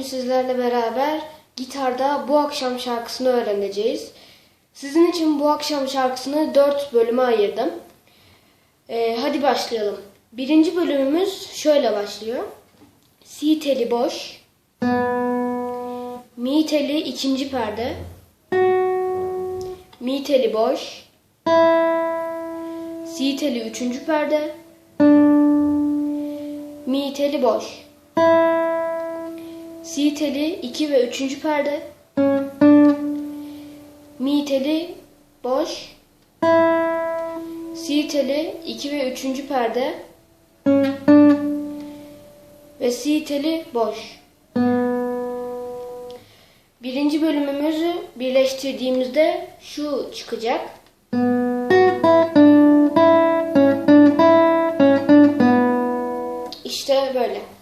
bugün sizlerle beraber gitarda bu akşam şarkısını öğreneceğiz. Sizin için bu akşam şarkısını 4 bölüme ayırdım. Ee, hadi başlayalım. Birinci bölümümüz şöyle başlıyor. Si teli boş. Mi teli ikinci perde. Mi teli boş. Si teli üçüncü perde. Mi teli boş. Si teli 2 ve 3. perde. Mi teli boş. Si teli 2 ve 3. perde. Ve si teli boş. Birinci bölümümüzü birleştirdiğimizde şu çıkacak. İşte böyle.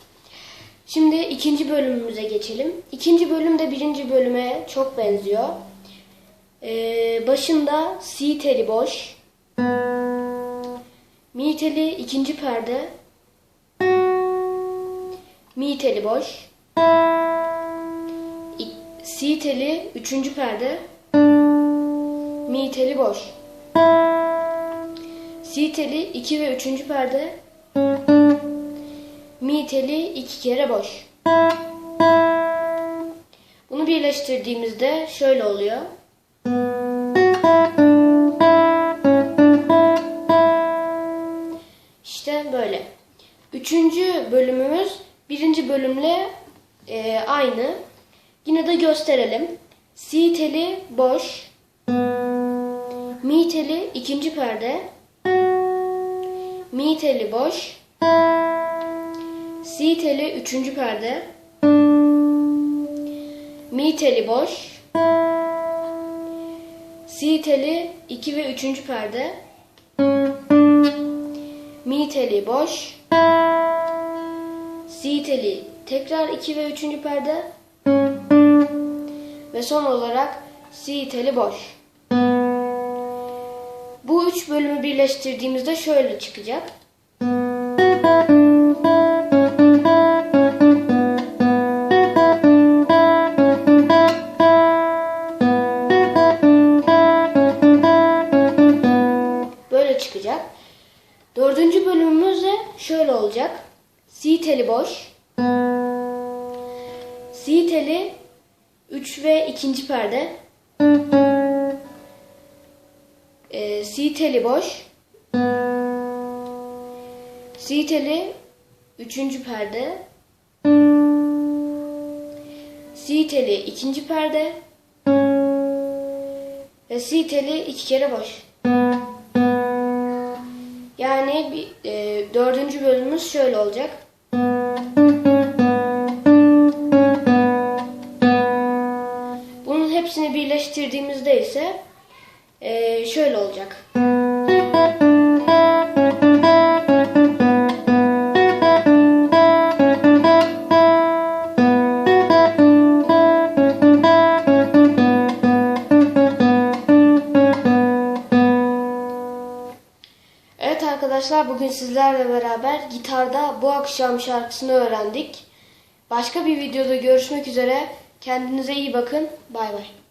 Şimdi ikinci bölümümüze geçelim. İkinci bölüm de birinci bölüme çok benziyor. Ee, başında si teli boş. Mi teli ikinci perde. Mi teli boş. Si teli üçüncü perde. Mi teli boş. Si teli iki ve üçüncü perde. Mi teli iki kere boş. Bunu birleştirdiğimizde şöyle oluyor. İşte böyle. Üçüncü bölümümüz birinci bölümle e, aynı. Yine de gösterelim. Si teli boş. Mi teli ikinci perde. Mi teli boş. Si teli üçüncü perde. Mi teli boş. Si teli iki ve üçüncü perde. Mi teli boş. Si teli tekrar iki ve üçüncü perde. Ve son olarak si teli boş. Bu üç bölümü birleştirdiğimizde şöyle çıkacak. Dördüncü bölümümüz de şöyle olacak. Si teli boş. Si teli 3 ve ikinci perde. Ee, si teli boş. Si teli üçüncü perde. Si teli ikinci perde. Ve si teli iki kere boş. Yani e, dördüncü bölümümüz şöyle olacak. Bunun hepsini birleştirdiğimizde ise e, şöyle olacak. Arkadaşlar bugün sizlerle beraber gitarda bu akşam şarkısını öğrendik. Başka bir videoda görüşmek üzere. Kendinize iyi bakın. Bay bay.